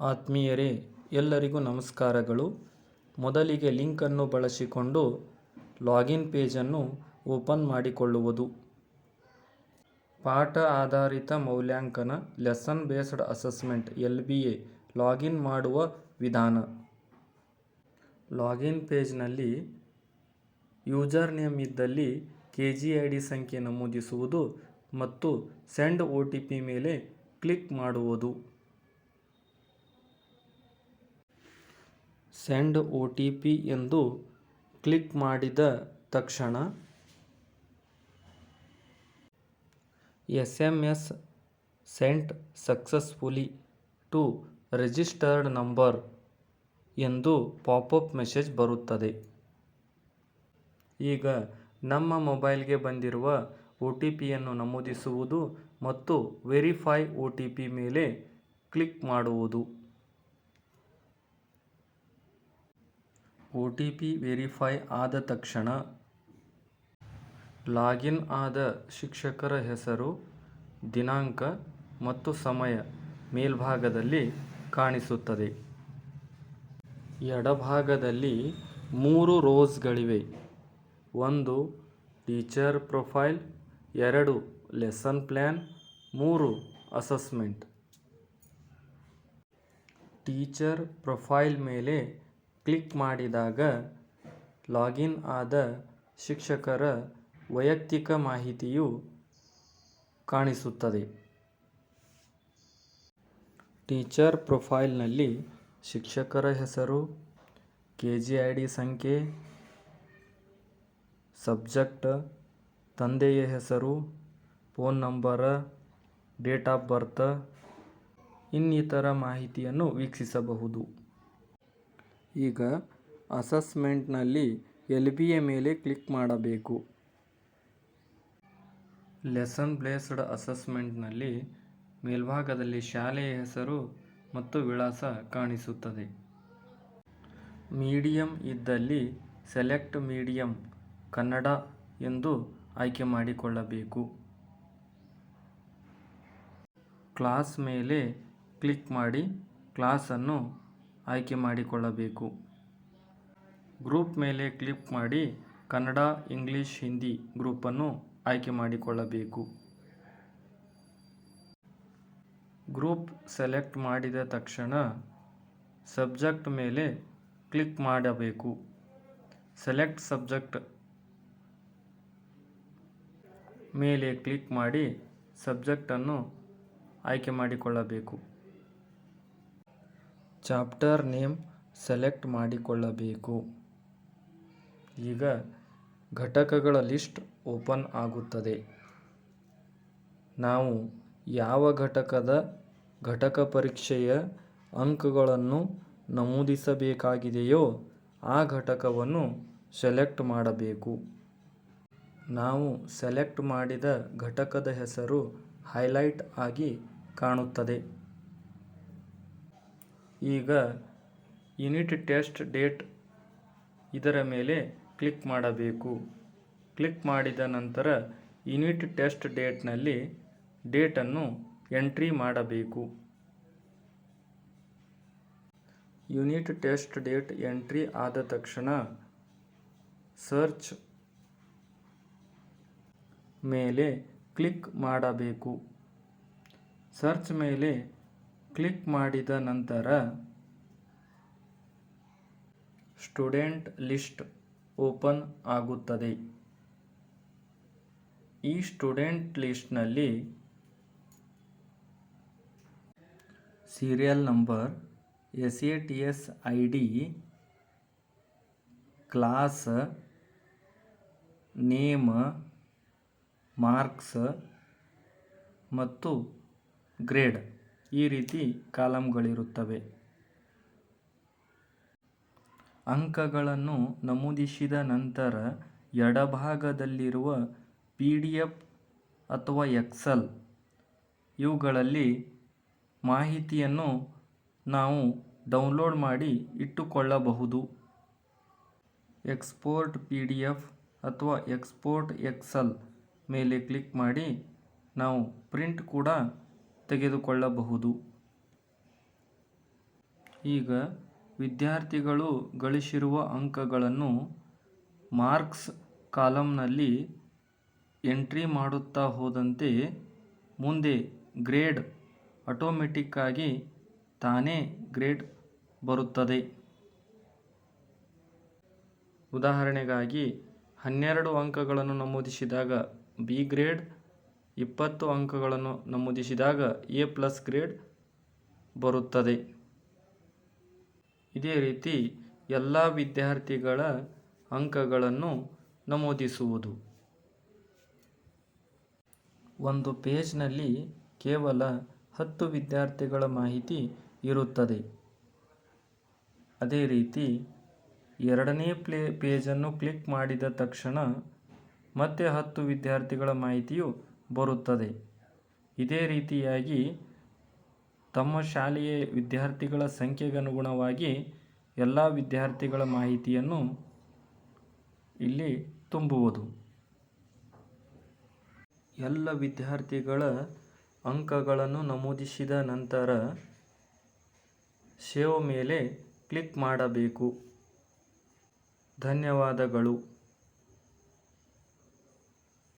ಆತ್ಮೀಯರೇ, ಎಲ್ಲರಿಗೂ ನಮಸ್ಕಾರಗಳು. ಮೊದಲಿಗೆ ಲಿಂಕನ್ನು ಬಳಸಿಕೊಂಡು ಲಾಗಿನ್ ಪೇಜನ್ನು ಓಪನ್ ಮಾಡಿಕೊಳ್ಳುವುದು. ಪಾಠ ಆಧಾರಿತ ಮೌಲ್ಯಾಂಕನ, lesson based assessment, L B A, login ಮಾಡುವ ವಿಧಾನ. ಲಾಗಿನ್ ಪೇಜ್ನಲ್ಲಿ ಯೂಸರ್ ನೇಮ್ ಇದ್ದಲ್ಲಿ ಕೆ ಜಿ ಐ ಡಿ ಸಂಖ್ಯೆ ನಮೂದಿಸುವುದು ಮತ್ತು ಸೆಂಡ್ ಒ ಟಿ ಪಿ ಮೇಲೆ ಕ್ಲಿಕ್ ಮಾಡುವುದು. ಸೆಂಡ್ ಒ ಟಿ ಪಿ ಎಂದು ಕ್ಲಿಕ್ ಮಾಡಿದ ತಕ್ಷಣ S M S sent successfully to registered number ಎಂದು ಪಾಪಪ್ ಮೆಸೇಜ್ ಬರುತ್ತದೆ. ಈಗ ನಮ್ಮ ಮೊಬೈಲ್ಗೆ ಬಂದಿರುವ ಒ ಟಿ ಪಿಯನ್ನು ನಮೂದಿಸುವುದು ಮತ್ತು ವೆರಿಫೈ ಒ ಟಿ ಪಿ ಮೇಲೆ ಕ್ಲಿಕ್ ಮಾಡುವುದು. ಒ ಟಿ ಪಿ ವೆರಿಫೈ ಆದ ತಕ್ಷಣ ಲಾಗಿನ್ ಆದ ಶಿಕ್ಷಕರ ಹೆಸರು, ದಿನಾಂಕ ಮತ್ತು ಸಮಯ ಮೇಲ್ಭಾಗದಲ್ಲಿ ಕಾಣಿಸುತ್ತದೆ. ಎಡಭಾಗದಲ್ಲಿ ಮೂರು ರೋಸ್ಗಳಿವೆ ಒಂದು ಟೀಚರ್ ಪ್ರೊಫೈಲ್, ಎರಡು ಲೆಸನ್ ಪ್ಲ್ಯಾನ್ ಮೂರು ಅಸೆಸ್ಮೆಂಟ್. ಟೀಚರ್ ಪ್ರೊಫೈಲ್ ಮೇಲೆ ಕ್ಲಿಕ್ ಮಾಡಿದಾಗ ಲಾಗಿನ್ ಆದ ಶಿಕ್ಷಕರ ವೈಯಕ್ತಿಕ ಮಾಹಿತಿಯು ಕಾಣಿಸುತ್ತದೆ. ಟೀಚರ್ ಪ್ರೊಫೈಲ್ನಲ್ಲಿ ಶಿಕ್ಷಕರ ಹೆಸರು ಕೆ ಜಿ ಐ ಡಿ ಸಂಖ್ಯೆ, ಸಬ್ಜೆಕ್ಟ್, ತಂದೆಯ ಹೆಸರು, phone number, date of birth, ಇನ್ನಿತರ ಮಾಹಿತಿಯನ್ನು ವೀಕ್ಷಿಸಬಹುದು. ಈಗ ಅಸೆಸ್ಮೆಂಟ್ನಲ್ಲಿ ಎಲ್ ಬಿ ಎ ಮೇಲೆ ಕ್ಲಿಕ್ ಮಾಡಬೇಕು. ಲೆಸನ್ ಪ್ಲೇಸ್ಡ್ ಅಸೆಸ್ಮೆಂಟ್ನಲ್ಲಿ ಮೇಲ್ಭಾಗದಲ್ಲಿ ಶಾಲೆಯ ಹೆಸರು ಮತ್ತು ವಿಳಾಸ ಕಾಣಿಸುತ್ತದೆ. ಮೀಡಿಯಂ ಇದ್ದಲ್ಲಿ ಸೆಲೆಕ್ಟ್ ಮೀಡಿಯಂ ಕನ್ನಡ ಎಂದು ಆಯ್ಕೆ ಮಾಡಿಕೊಳ್ಳಬೇಕು. ಕ್ಲಾಸ್ ಮೇಲೆ ಕ್ಲಿಕ್ ಮಾಡಿ ಕ್ಲಾಸನ್ನು ಆಯ್ಕೆ ಮಾಡಿಕೊಳ್ಳಬೇಕು. ಗ್ರೂಪ್ ಮೇಲೆ ಕ್ಲಿಕ್ ಮಾಡಿ ಕನ್ನಡ, ಇಂಗ್ಲಿಷ್, ಹಿಂದಿ ಗ್ರೂಪನ್ನು ಆಯ್ಕೆ ಮಾಡಿಕೊಳ್ಳಬೇಕು. ಗ್ರೂಪ್ ಸೆಲೆಕ್ಟ್ ಮಾಡಿದ ತಕ್ಷಣ ಸಬ್ಜೆಕ್ಟ್ ಮೇಲೆ ಕ್ಲಿಕ್ ಮಾಡಬೇಕು. ಸೆಲೆಕ್ಟ್ ಸಬ್ಜೆಕ್ಟ್ ಮೇಲೆ ಕ್ಲಿಕ್ ಮಾಡಿ ಸಬ್ಜೆಕ್ಟನ್ನು ಆಯ್ಕೆ ಮಾಡಿಕೊಳ್ಳಬೇಕು. ಚಾಪ್ಟರ್ ನೇಮ್ ಸೆಲೆಕ್ಟ್ ಮಾಡಿಕೊಳ್ಳಬೇಕು. ಈಗ ಘಟಕಗಳ ಲಿಸ್ಟ್ ಓಪನ್ ಆಗುತ್ತದೆ. ನಾವು ಯಾವ ಘಟಕದ ಘಟಕ ಪರೀಕ್ಷೆಯ ಅಂಕಗಳನ್ನು ನಮೂದಿಸಬೇಕಾಗಿದೆಯೋ ಆ ಘಟಕವನ್ನು ಸೆಲೆಕ್ಟ್ ಮಾಡಬೇಕು. ನಾವು ಸೆಲೆಕ್ಟ್ ಮಾಡಿದ ಘಟಕದ ಹೆಸರು ಹೈಲೈಟ್ ಆಗಿ ಕಾಣುತ್ತದೆ. ಈಗ ಯುನಿಟ್ ಟೆಸ್ಟ್ ಡೇಟ್ ಇದರ ಮೇಲೆ ಕ್ಲಿಕ್ ಮಾಡಬೇಕು. ಕ್ಲಿಕ್ ಮಾಡಿದ ನಂತರ ಯುನಿಟ್ ಟೆಸ್ಟ್ ಡೇಟ್ನಲ್ಲಿ ಡೇಟನ್ನು ಎಂಟ್ರಿ ಮಾಡಬೇಕು. ಯುನಿಟ್ ಟೆಸ್ಟ್ ಡೇಟ್ ಎಂಟ್ರಿ ಆದ ತಕ್ಷಣ ಸರ್ಚ್ ಮೇಲೆ ಕ್ಲಿಕ್ ಮಾಡಬೇಕು. ಸರ್ಚ್ ಮೇಲೆ ಕ್ಲಿಕ್ ಮಾಡಿದ ನಂತರ ಸ್ಟೂಡೆಂಟ್ ಲಿಸ್ಟ್ ಓಪನ್ ಆಗುತ್ತದೆ. ಈ student ಲಿಸ್ಟ್ನಲ್ಲಿ serial number, S A T S I D, class, name, marks ಮತ್ತು ಗ್ರೇಡ್. ಈ ರೀತಿ ಕಾಲಮ್ಗಳಿರುತ್ತವೆ ಅಂಕಗಳನ್ನು ನಮೂದಿಸಿದ ನಂತರ ಎಡಭಾಗದಲ್ಲಿರುವ ಪಿ ಡಿ ಎಫ್ ಅಥವಾ ಎಕ್ಸಲ್ ಇವುಗಳಲ್ಲಿ ಮಾಹಿತಿಯನ್ನು ನಾವು ಡೌನ್ಲೋಡ್ ಮಾಡಿ ಇಟ್ಟುಕೊಳ್ಳಬಹುದು. ಎಕ್ಸ್ಪೋರ್ಟ್ ಪಿ ಡಿ ಎಫ್ ಅಥವಾ ಎಕ್ಸ್ಪೋರ್ಟ್ ಎಕ್ಸೆಲ್ ಮೇಲೆ ಕ್ಲಿಕ್ ಮಾಡಿ ನಾವು ಪ್ರಿಂಟ್ ಕೂಡ ತೆಗೆದುಕೊಳ್ಳಬಹುದು. ಈಗ ವಿದ್ಯಾರ್ಥಿಗಳು ಗಳಿಸಿರುವ ಅಂಕಗಳನ್ನು ಮಾರ್ಕ್ಸ್ ಕಾಲಮ್ನಲ್ಲಿ ಎಂಟ್ರಿ ಮಾಡುತ್ತಾ ಹೋದಂತೆ ಮುಂದೆ ಗ್ರೇಡ್ ಆಟೋಮೆಟಿಕ್ಕಾಗಿ ತಾನೇ ಗ್ರೇಡ್ ಬರುತ್ತದೆ. ಉದಾಹರಣೆಗಾಗಿ ಹನ್ನೆರಡು ಅಂಕಗಳನ್ನು ನಮೂದಿಸಿದಾಗ ಬಿ ಗ್ರೇಡ್ ಇಪ್ಪತ್ತು ಅಂಕಗಳನ್ನು ನಮೂದಿಸಿದಾಗ ಎ ಪ್ಲಸ್ ಗ್ರೇಡ್ ಬರುತ್ತದೆ. ಇದೇ ರೀತಿ ಎಲ್ಲ ವಿದ್ಯಾರ್ಥಿಗಳ ಅಂಕಗಳನ್ನು ನಮೂದಿಸುವುದು. ಒಂದು ಪೇಜ್ನಲ್ಲಿ ಕೇವಲ ಹತ್ತು ವಿದ್ಯಾರ್ಥಿಗಳ ಮಾಹಿತಿ ಇರುತ್ತದೆ. ಅದೇ ರೀತಿ ಎರಡನೇ ಪ್ಲೇ ಪೇಜನ್ನು ಕ್ಲಿಕ್ ಮಾಡಿದ ತಕ್ಷಣ ಮತ್ತೆ ಹತ್ತು ವಿದ್ಯಾರ್ಥಿಗಳ ಮಾಹಿತಿಯು ಬರುತ್ತದೆ. ಇದೇ ರೀತಿಯಾಗಿ ತಮ್ಮ ಶಾಲೆಯ ವಿದ್ಯಾರ್ಥಿಗಳ ಸಂಖ್ಯೆಗನುಗುಣವಾಗಿ ಎಲ್ಲ ವಿದ್ಯಾರ್ಥಿಗಳ ಮಾಹಿತಿಯನ್ನು ಇಲ್ಲಿ ತುಂಬುವುದು. ಎಲ್ಲ ವಿದ್ಯಾರ್ಥಿಗಳ ಅಂಕಗಳನ್ನು ನಮೂದಿಸಿದ ನಂತರ ಸೇವ್ ಮೇಲೆ ಕ್ಲಿಕ್ ಮಾಡಬೇಕು. ಧನ್ಯವಾದಗಳು.